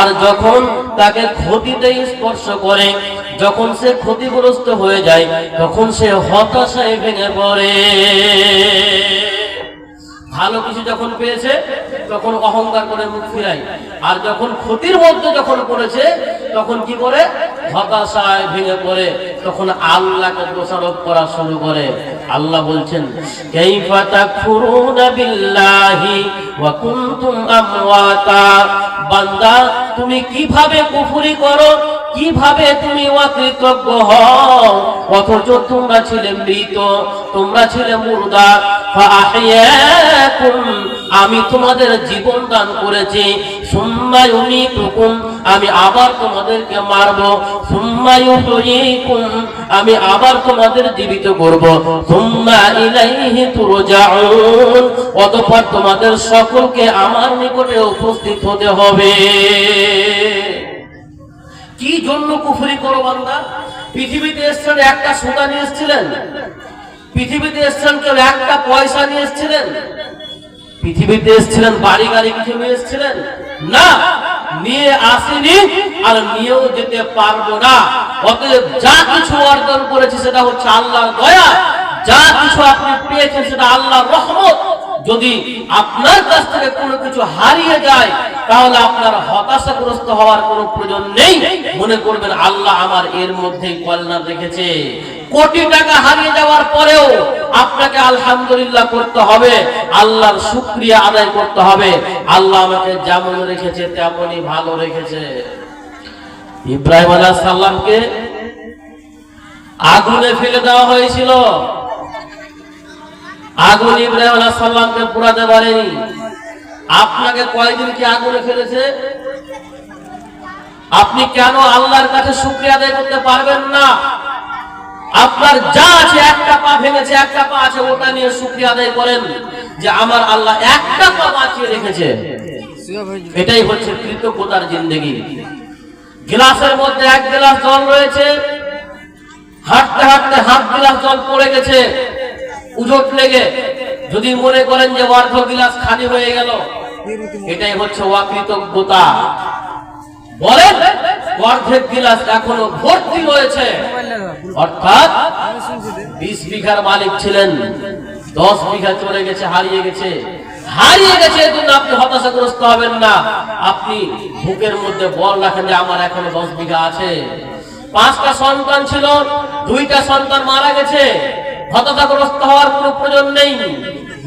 আর যখন তাকে ক্ষতিতে স্পর্শ করে, যখন সে ক্ষতিগ্রস্ত হয়ে যায়, তখন সে হতাশায় ভেঙে পড়ে। ভালো কিছু যখন পেয়েছে, তখন অহংকার করে মুখ ফিরাই আর যখন ক্ষতির মধ্যে যখন পড়েছে, তখন কি করে? হতাশায় ভেঙে পড়ে। তখন আল্লাহকে দোষারোপ করা শুরু করে। আল্লাহ বলছেন, কাইফা তাকফুরুনা বিল্লাহি ওয়া কুনতুম আমওয়াতা? বান্দা, তুমি কীভাবে কুফরি করো? কীভাবে তুমি অকৃতজ্ঞ হও? অথচ তোমরা ছিলে মৃত, তোমরা ছিলে মুর্দা। আমি তোমাদের জীবন দান করেছি। সুম্মা ইউমিতুকুম আমি আবার তোমাদেরকে মারব। আমি আবার তোমাদের জীবিত করব। অতঃপর তোমাদের সকলকে আমার নিকটে উপস্থিত হতে হবে। কি জন্য কুফরি করো বান্দা? পৃথিবীতে এসছেন একটা সোনা নিয়ে এসেছিলেন। পৃথিবীতে এসছেন কেউ একটা পয়সা নিয়ে এসেছিলেন। পৃথিবীতে এসেছিলেন বাড়ি গাড়ি কিছু নিয়ে এসেছিলেন। না! নিয়ে আসেনি আর নিয়েও যেতে পারব না। অতএব যা কিছু অর্জন করেছি সেটা হচ্ছে আল্লাহর দয়া। যা কিছু আপনি পেয়েছেন সেটা রহমত। যদি আপনার কাছ থেকে কোনো কিছু হারিয়ে যায়, তাহলে আপনার হতাশাগ্রস্ত হওয়ার কোনো প্রয়োজন নেই। মনে করবেন আল্লাহ আমার এর মধ্যেই কল্যাণ রেখেছে। কোটি টাকা হারিয়ে যাওয়ার পরেও আপনাকে আলহামদুলিল্লাহ করতে হবে, আল্লাহর শুক্রিয়া আদায় করতে হবে। আল্লাহ আমাকে যেমন রেখেছে তেমনই ভালো রেখেছে। ইব্রাহিম আলাহ সাল্লামকে আগুনে ফেলে দেওয়া হয়েছিল। আগুন ইব্রাহিম আলাহ সাল্লামকে পুরাতে পারেনি। আপনাকে কয়দিন কি আগুনে ফেলেছে? আপনি কেন আল্লাহর কাছে শুক্রিয়া আদায় করতে পারবেন না? আপনার যা আছে, একটা পা ভেঙেছে, একটা পা আছে, ওটা নিয়ে শুক্রিয়া আদায় করেন যে আমার আল্লাহ একটা পা বাঁচিয়ে রেখেছে। এটাই হচ্ছে কৃতজ্ঞতার জিন্দগি। গ্লাসের মধ্যে এক গ্লাস জল রয়েছে, হাঁটতে হাঁটতে হাফ গ্লাস জল পড়ে গেছে, উজট লেগে। যদি মনে করেন যে অর্ধ গ্লাস খালি হয়ে গেল, এটাই হচ্ছে অকৃতজ্ঞতা। বলেন, অর্ধেক গিলাস এখনও ভর্তি রয়েছে। অর্থাৎ বিশ বিঘার মালিক ছিলেন, দশ বিঘা চলে গেছে, হারিয়ে গেছে। হারিয়ে গেছে এর জন্য আপনি হতাশাগ্রস্ত হবেন না। আপনি বুকের মধ্যে বল রাখেন যে আমার এখনও দশ বিঘা আছে। পাঁচটা সন্তান ছিল, দুইটা সন্তান মারা গেছে। হতাশাগ্রস্ত হওয়ার কোনো প্রয়োজন নেই।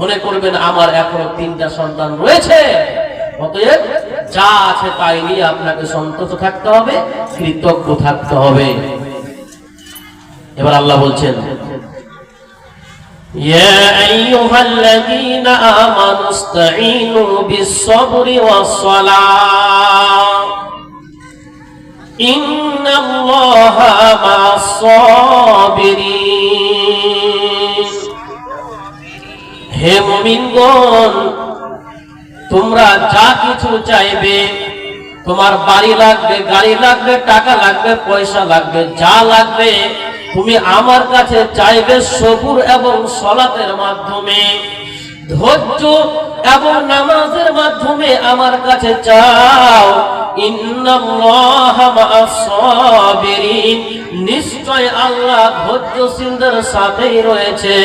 মনে করবেন আমার এখনও তিনটা সন্তান রয়েছে। অতএব যা আছে তাই নিয়ে আপনাকে সন্তুষ্ট থাকতে হবে কৃতজ্ঞ থাকতে হবে এবার আল্লাহ বলছেন يا أيها الذين آمنوا استعينوا بالصبر والصلاة إن الله مع الصابرين হে মুমিনগণ তোমরা যা কিছু চাইবে, তোমার বাড়ি লাগবে, গাড়ি লাগবে, টাকা লাগবে, পয়সা লাগবে, যা লাগবে, তুমি আমার কাছে চাইবে সবুর এবং সলাতের মাধ্যমে, ধৈর্য এবং নামাজের মাধ্যমে আমার কাছে চাও। নিশ্চয় আল্লাহ ধৈর্যশীলদের সাথেই রয়েছে।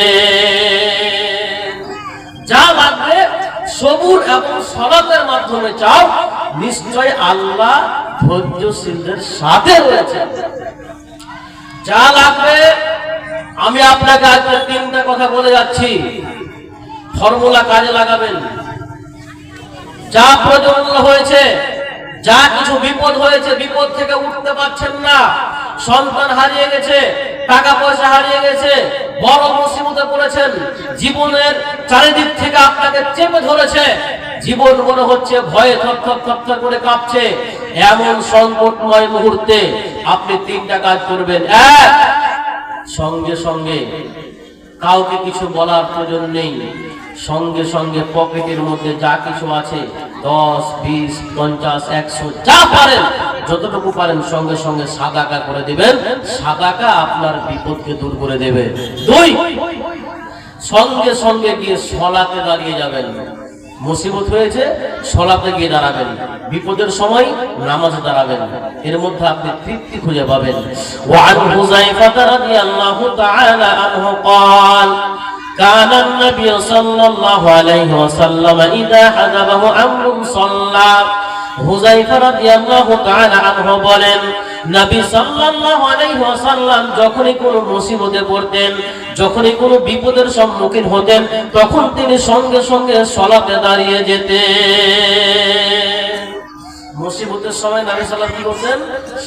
যা লাগবে সবুর এবং সলাতের মাধ্যমে চাও, নিশ্চয় আল্লাহ ধৈর্যশীলদের সাথে রয়েছে যা লাগবে, আমি আপনাকে আজকে তিনটা কথা বলে যাচ্ছি। ফর্মুলা কাজে লাগাবেন। যা প্রয়োজন হয়েছে, যা কিছু বিপদ হয়েছে, বিপদ থেকে উঠতে পারছেন না, সন্তান হারিয়ে গেছে টাকা পয়সা হারিয়ে গেছে। বড় মুসিবতে পড়েছেন। জীবনের চারিদিক থেকে আপনাকে চেপে ধরেছে। জীবন মনে হচ্ছে ভয়ে থরথর থরথর করে কাঁপছে। এমন সংকটময় মুহূর্তে। আপনি তিনটা কাজ করবেন। এক, সঙ্গে সঙ্গে কাউকে কিছু বলার প্রয়োজন নেই। সঙ্গে সঙ্গে পকেটের মধ্যে যা কিছু আছে, দশ, বিশ, পঞ্চাশ, একশো, যা পারেন যতটুকু পারেন সঙ্গে সঙ্গে সাদাকা করে দিবেন সাদাকা আপনার বিপদকে দূর করে দেবে দুই সঙ্গে সঙ্গে গিয়ে সলাতে দাঁড়িয়ে যাবেন মুসিবত হয়েছে সলাতে গিয়ে দাঁড়াবেন বিপদের সময় নামাজে দাঁড়াবেন এর মধ্যে আপনি তৃপ্তি খুঁজে পাবেন ওয়ান হুযাইফা রাদিয়াল্লাহু তাআলা আনহু قال كان النبي صلى الله عليه وسلم إذا حذبه أمر صلى হুজাইফা রাদিয়াল্লাহু তাআলা আনহু বলেন, নবী সাল্লাল্লাহু আলাইহি ওয়াসাল্লাম যখনই কোনো মুসিবতে পড়তেন, যখনই কোনো বিপদের সম্মুখীন হতেন, তখন তিনি সঙ্গে সঙ্গে সলাতে দাঁড়িয়ে যেতেন। মুসিবতের সময় নবী সাল্লাল্লাহু কি করতেন?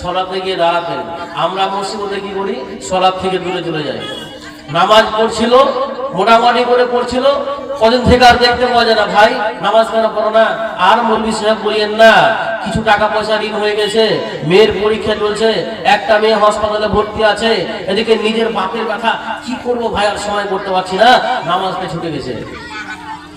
সলাতে গিয়ে দাঁড়াতেন। আমরা মুসিবতে কি করি? সলাত থেকে দূরে চলে যাই। নামাজ পড়ছিল, মোটামুটি করে পড়ছিল কদিন থেকে আর দেখতে পাওয়া যায় না। ভাই, নামাজ কেন করো না। আর মৌলবী সাহেব বলিয়েন না, কিছু টাকা পয়সা ঋণ হয়ে গেছে, মেয়ের পরীক্ষা চলছে, একটা মেয়ে হাসপাতালে ভর্তি আছে, এদিকে নিজের বাপের কথা কি করব ভাই, আর সময় করতে পারছি না নামাজটা ছুটে গেছে।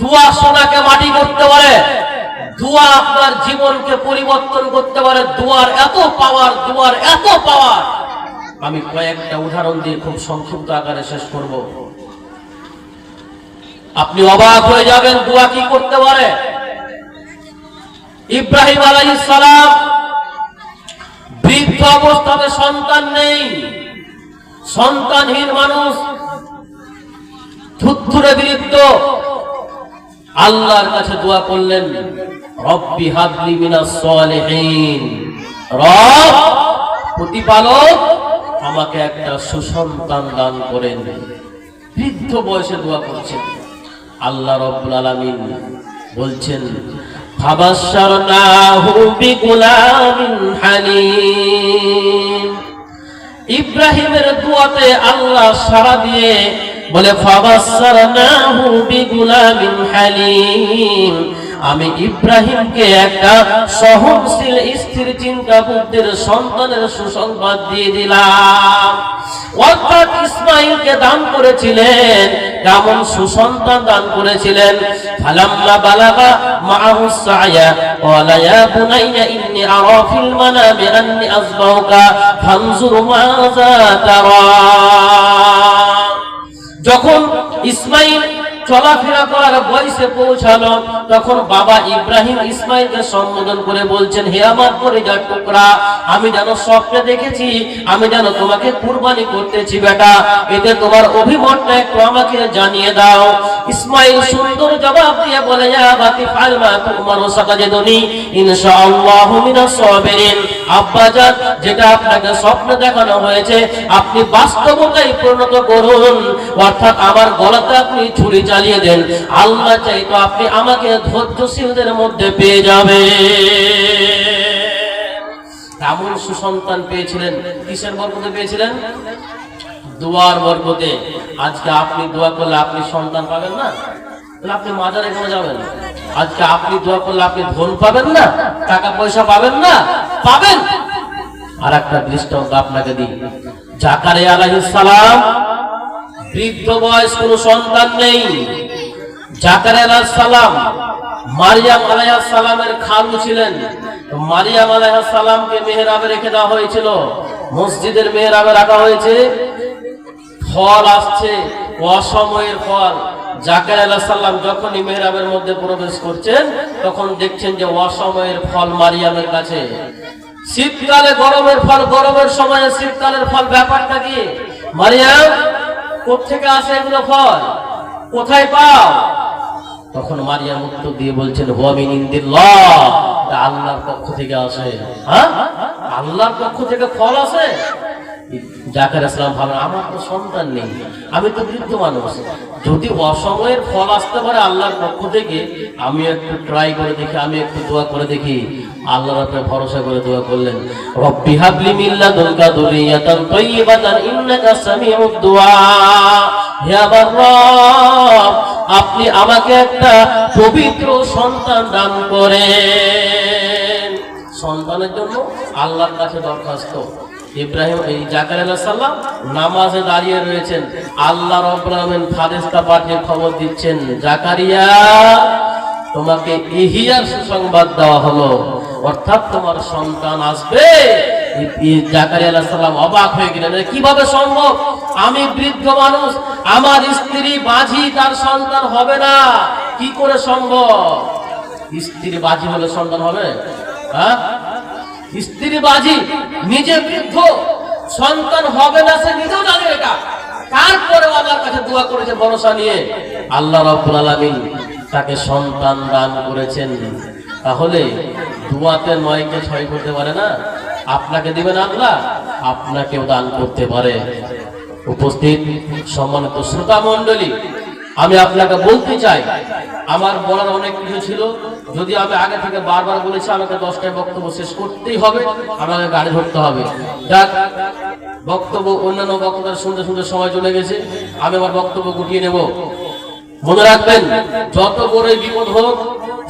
দুয়া সোনাকে মাটি করতে পারে, দুয়া আপনার জীবনকে পরিবর্তন করতে পারে, দুয়ার এত পাওয়ার দুয়ার এত পাওয়ার আমি কয়েকটা উদাহরণ দিয়ে খুব সংক্ষিপ্ত আকারে শেষ করব। আপনি অবাক হয়ে যাবেন, দুয়া কি করতে পারে? ইব্রাহিম আলাইহিস সালাম বৃদ্ধ অবস্থাতে সন্তান নেই, সন্তানহীন মানুষ থুত্থুরে বিরুদ্ধ আল্লাহর কাছে দোয়া করলেন, রব্বি হাবলি মিনাস সালিহিন। রব, প্রতিপালক, আমাকে একটা সুসন্তান দান করেন। বৃদ্ধ বয়সে দোয়া করছেন। আল্লাহ রব্বুল আলামিন বলছেন, ফাবাশশারনাহু বিগুলামিন হালিম। ইব্রাহিমের দুয়াতে আল্লাহ সাড়া দিয়ে বলে হালিম আমি ইব্রাহিমকে একটা সহনশীল স্থির চিন্তা বুদ্ধির সন্তানের সুসংবাদ দিয়ে দিলাম। অর্থাৎ ইসমাইলকে দান করেছিলেন, কেমন সুসন্তান দান করেছিলেন? যখন ইসমাইল চলাফেরা করার বয়সে পৌঁছালো, তখন বাবা ইব্রাহিম ইসমাইলকে সম্বোধন করে বলছেন, হে আমার পরিজার টুকরা, আমি যেন স্বপ্নে দেখেছি, আমি যেন তোমাকে কুরবানি করতেছি, বেটা। এতে তোমার অভিমতটা একটু আমাকে জানিয়ে দাও। ইসমাইল সুন্দর জবাব দিয়ে বলে যা বাতি ফালমা তোমার সাকাজেদনি ইনশাআল্লাহু মিনাস সাবিরিন। আব্বাজান যেটা আপনাকে স্বপ্ন দেখানো হয়েছে, আপনি বাস্তবতায় পরিণত করুন। অর্থাৎ আমার গলাতে আপনি ছুরি চালিয়ে দেন। আল্লাহ চাই তো আপনি আমাকে ধৈর্যশীলদের মধ্যে পেয়ে যাবে এমন সুসন্তান পেয়েছিলেন। কিসের বরকতে পেয়েছিলেন? দোয়ার বরকতে। আজকে আপনি দোয়া করলে আপনি সন্তান পাবেন না? আপনি মাজারে কেন যাবেন? আজকে আপনি দোয়া করলে আপনি ধন পাবেন না? টাকা পয়সা পাবেন না? পাবেন। আর একটা দৃষ্টান্ত আপনাকে দিই। জাকারে আলাইহিস বৃদ্ধ বয়স কোনো সন্তান নেই। জাকারে আলাইহিস সালাম, মারিয়াম আলাইহিস সালামের খালু ছিলেন। মারিয়াম আলাইহিস সালামকে মেহরাবে রেখে দেওয়া হয়েছিল। মসজিদের মেহরাবে রাখা হয়েছে। ফল আসছে, অসময়ের ফল। জাকার আলাহ সাল্লাম যখনই মেহরাবের মধ্যে প্রবেশ করছেন, তখন দেখছেন যে অসময়ের ফল মারিয়ামের কাছে। শীতকালে গরমের ফল, গরমের সময়ে শীতকালের ফল, ব্যাপারটা কি? মারিয়াম কোথেকে আসে এগুলো ফল? কোথায় পাও? তখন মারিয়াম উত্তর দিয়ে বলছেন হুয়ামিন ইন্দিল্লাহ আল্লাহর পক্ষ থেকে আসে। হ্যাঁ? আল্লাহর পক্ষ থেকে ফল আসে? জাকার ইসলাম ভাবেন আমার তো সন্তান নেই। আমি তো বৃদ্ধ মানুষ। যদি অসময়ের ফল আসতে পারে আল্লাহর পক্ষ থেকে, আমি একটু ট্রাই করে দেখি, আমি একটু দোয়া করে দেখি। আল্লাহর উপরে ভরসা করে দোয়া করলেন। রব্বি হাবলি মিন লাদুনকা যুররিয়াতান তাইয়্যিবাতান ইন্নাকা সামিউদ দুআ হে আমার রব, আপনি আমাকে একটা পবিত্র সন্তান দান করেন। সন্তানের জন্য আল্লাহর কাছে দরখাস্ত। ইব্রাহিম, এই জাকার সাল্লাম নামাজে দাঁড়িয়ে রয়েছেন। আল্লাহ আলামিন ফারেস্তা পাঠিয়ে খবর দিচ্ছেন, জাকারিয়া, তোমাকে ইহিয়ার সুসংবাদ দেওয়া হলো। অর্থাৎ তোমার সন্তান আসবে। জাকারিয়া আলাইহিস অবাক হয়ে গেলেন কীভাবে সম্ভব? আমি বৃদ্ধ মানুষ, আমার স্ত্রী বাঝি তার সন্তান হবে না। কি করে সম্ভব? স্ত্রী বাজি হলে সন্তান হবে? হ্যাঁ? স্ত্রী বাজি নিজে বৃদ্ধ, সন্তান হবে না, সে নিজেও জানে এটা। তারপরে আমার কাছে দোয়া করেছে ভরসা নিয়ে। আল্লাহ রাব্বুল আলামিন তাকে সন্তান দান করেছেন। তাহলে দুয়াতে নয়কে ছয় করতে পারে না? আপনাকে দিবেন আল্লাহ, আপনাকেও দান করতে পারে। উপস্থিত সম্মানিত শ্রোতা মণ্ডলী আমি আপনাকে বলতে চাই আমার বলার অনেক কিছু ছিল। যদি আমি আগে থেকে বারবার বলেছি, আমাকে দশটায় বক্তব্য শেষ করতেই হবে, আমাকে গাড়ি ধরতে হবে। বক্তব্য, অন্যান্য বক্তব্য শুনতে শুনতে সময় চলে গেছে। আমি আমার বক্তব্য গুটিয়ে নেব। মনে রাখবেন, যত বড়ই বিপদ হোক,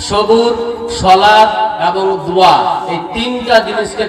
সবুর সলাদ এবং দোয়া, এই তিনটা জিনিসকে